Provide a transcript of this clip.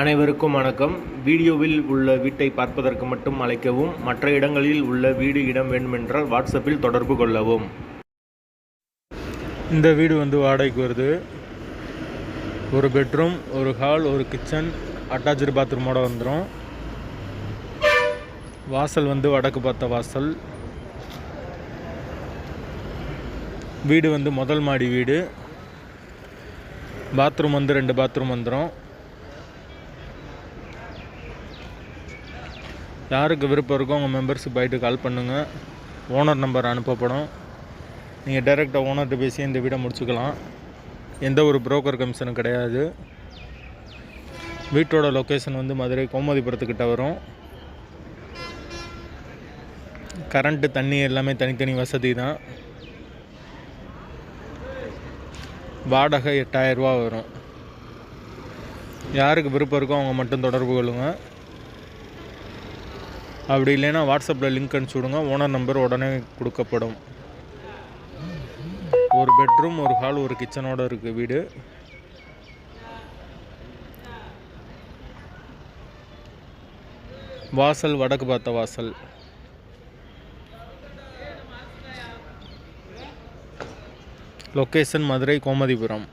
அனைவருக்கும் வணக்கம். வீடியோவில் உள்ள வீட்டை பார்ப்பதற்கு மட்டும் அழைக்கவும் மற்ற இடங்களில் உள்ள வீடு இடம் வேண்டுமென்றால் வாட்ஸ்அப்பில் தொடர்பு கொள்ளவும். இந்த வீடு வந்து வாடகைக்கு வருது. ஒரு பெட்ரூம் ஒரு ஹால் ஒரு கிச்சன் அட்டாச்சு பாத்ரூமோட வந்துடும் வாசல் வந்து வடக்கு பார்த்த வாசல். வீடு வந்து முதல் மாடி வீடு. பாத்ரூம் வந்து ரெண்டு பாத்ரூம் வந்துடும் யாருக்கு விருப்பம் இருக்கோ உங்கள் மெம்பர்ஸுக்கு போயிட்டு கால் பண்ணுங்கள் ஓனர் நம்பர் அனுப்பப்படும். நீங்கள் டைரெக்டாக ஓனர்கிட்ட பேசி இந்த வீடை முடிச்சுக்கலாம். எந்த ஒரு புரோக்கர் கமிஷனும் கிடையாது. வீட்டோட லொக்கேஷன் வந்து மதுரை கோமதிபுரத்துக்கிட்ட வரும். கரண்ட்டு தண்ணி எல்லாமே தனித்தனி வசதி தான். வாடகை எட்டாயிரரூபா வரும். யாருக்கு விருப்பம் இருக்கோ அவங்க மட்டும் தொடர்பு கொள்ளுங்கள் அப்படி இல்லைன்னா வாட்ஸ்அப்பில் லிங்க் அனுப்பிச்சி விடுங்க. ஓனர் நம்பர் உடனே கொடுக்கப்படும். ஒரு பெட்ரூம் ஒரு ஹால் ஒரு கிச்சனோட இருக்குது வீடு. வாசல் வடக்கு பார்த்த வாசல். லொக்கேஷன் மதுரை கோமதிபுரம்.